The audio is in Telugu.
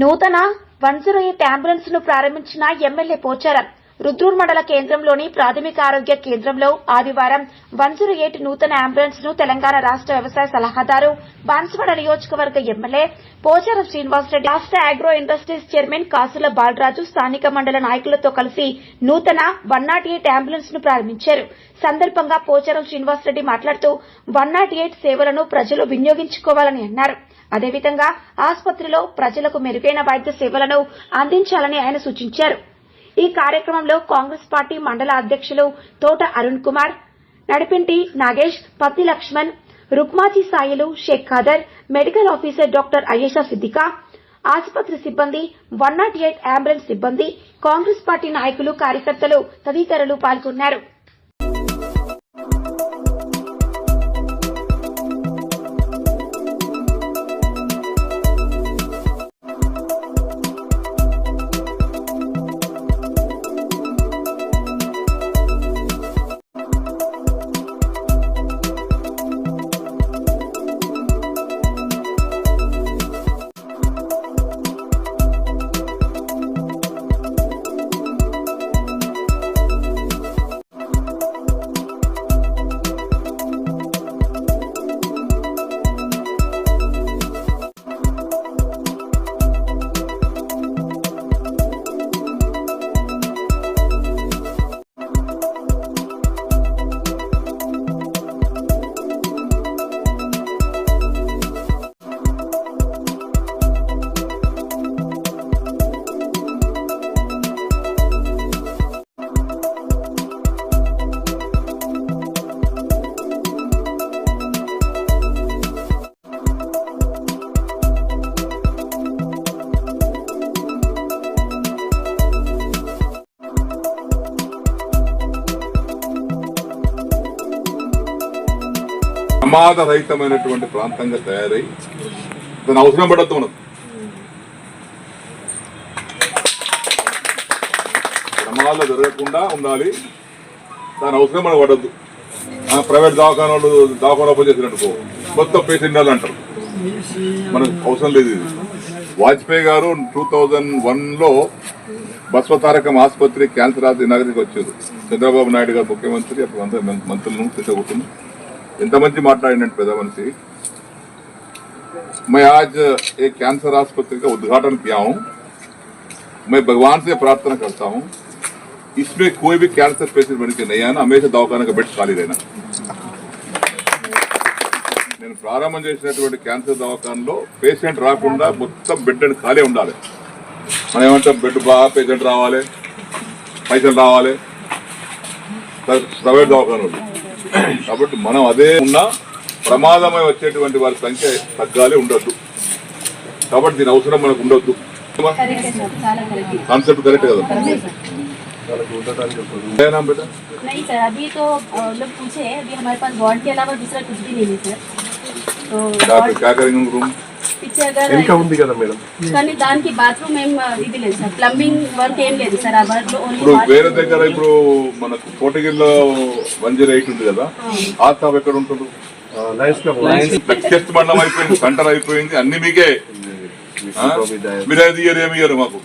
నూతన వన్ జీరో ఎయిట్ అంబులెన్స్ను ప్రారంభించిన ఎమ్మెల్యే పోచారం. రుద్రూర్ మండల కేంద్రంలోని ప్రాథమిక ఆరోగ్య కేంద్రంలో ఆదివారం వన్ జీరో ఎయిట్ నూతన అంబులెన్స్ను తెలంగాణ రాష్ట వ్యవసాయ సలహాదారు బాన్సువాడ నియోజకవర్గ ఎమ్మెల్యే పోచారం శ్రీనివాసరెడ్డి రాష్ట అగ్రో ఇండస్ట్రీస్ చైర్మన్ కాసుల బాలరాజు స్థానిక మండల నాయకులతో కలిసి నూతన వన్ నాట్ ఎయిట్ అంబులెన్స్ను ప్రారంభించారు. సందర్భంగా పోచారం శ్రీనివాసరెడ్డి మాట్లాడుతూ వన్ నాట్ ఎయిట్ సేవలను ప్రజలు వినియోగించుకోవాలని అన్నారు. అదేవిధంగా ఆసుపత్రిలో ప్రజలకు మెరుగైన వైద్య సేవలను అందించాలని ఆయన సూచించారు. ఈ కార్యక్రమంలో కాంగ్రెస్ పార్టీ మండల అధ్యక్షులు తోట Arun Kumar Nadipinti Nagesh Patti Lakshman Rukmaji Sailu Shaik Khader medical officer doctor Ayesha Siddiqa ఆసుపత్రి సిబ్బంది వన్ నాట్ ఎయిట్ అంబులెన్స్ సిబ్బంది కాంగ్రెస్ పార్టీ నాయకులు కార్యకర్తలు తదితరులు పాల్గొన్నారు. ప్రమాద రహితమైనటువంటి ప్రాంతంగా తయారై దాని అవసరం పడద్దు మనం. ప్రమాదాలు జరగకుండా ఉండాలి. దాని అవసరం మనకు పడద్దు. ప్రైవేట్ దవాఖానాలు దవాఖాన ఓపెన్ చేసినట్టుకో కొత్త పేషెంట్ అంటారు. మనకు అవసరం లేదు ఇది. వాజ్పేయి గారు టూ థౌజండ్ వన్లో బస్వతారకం ఆసుపత్రి క్యాన్సర్ ఆస్పత్రి నగరికి వచ్చారు. చంద్రబాబు నాయుడు గారు ముఖ్యమంత్రి అప్పుడు అందరు మంత్రులను తీసుకుంటున్నారు ఎంత మంచి మాట్లాడినట్టు పెద్ద మనిషి मैं आज एक कैंसर आस्पत्रि का उद्घाटन किया हूं मैं भगवान से प्रार्थना करता हूं इसमें कोई भी कैंसर पेशेंट बन के नहीं आना हमेशा दवाखाना का बेड खाली रहना నేను ప్రారంభం చేసినటువంటి క్యాన్సర్ దవాఖానలో పేషెంట్ రాకుండా మొత్తం బెడ్ అండ్ ఖాళీ ఉండాలి మనం ఏమంటాం బెడ్ బాగా పేషెంట్ రావాలి పైసలు రావాలి ప్రైవేట్ దవాఖానలు కాబట్టి మనం అదే ఉన్నా ప్రమాదమై వచ్చేటువంటి వారి సంఖ్య తగ్గాలి ఉండొద్దు కాబట్టి దీని అవసరం మనకు ఉండొద్దు కాన్సెప్ట్ కరెక్ట్ కదా ఏనా బేటా नहीं सर अभी तो अ, लोग पूछे अभी हमारे पास वार्ड के अलावा दूसरा कुछ भी नहीं है सर तो क्या वार्ड क्या करेंगे रूम పిచ్చి అగర్ ఇంకా ఉంది కదా మేడం కానీ దానికి బాత్రూమ్ ఏం ఇది లేదు సార్ ప్లంబింగ్ వర్క్ ఏం లేదు సార్ ఆ వర్క్లో ఇప్పుడు ఓన్లీ వేరే దగ్గర ఇప్పుడు మనకు కోటగిరిలో వన్ జీరో ఎయిట్ ఉంది కదా ఆ స్టాఫ్ ఎక్కడ ఉంటుంది లయన్స్ క్లబ్ చెస్ట్ మండలం అయిపోయింది సెంటర్ అయిపోయింది అన్ని మీకే? మీరు అది ఇయ్యరు ఏమి ఇయ్యరు మాకు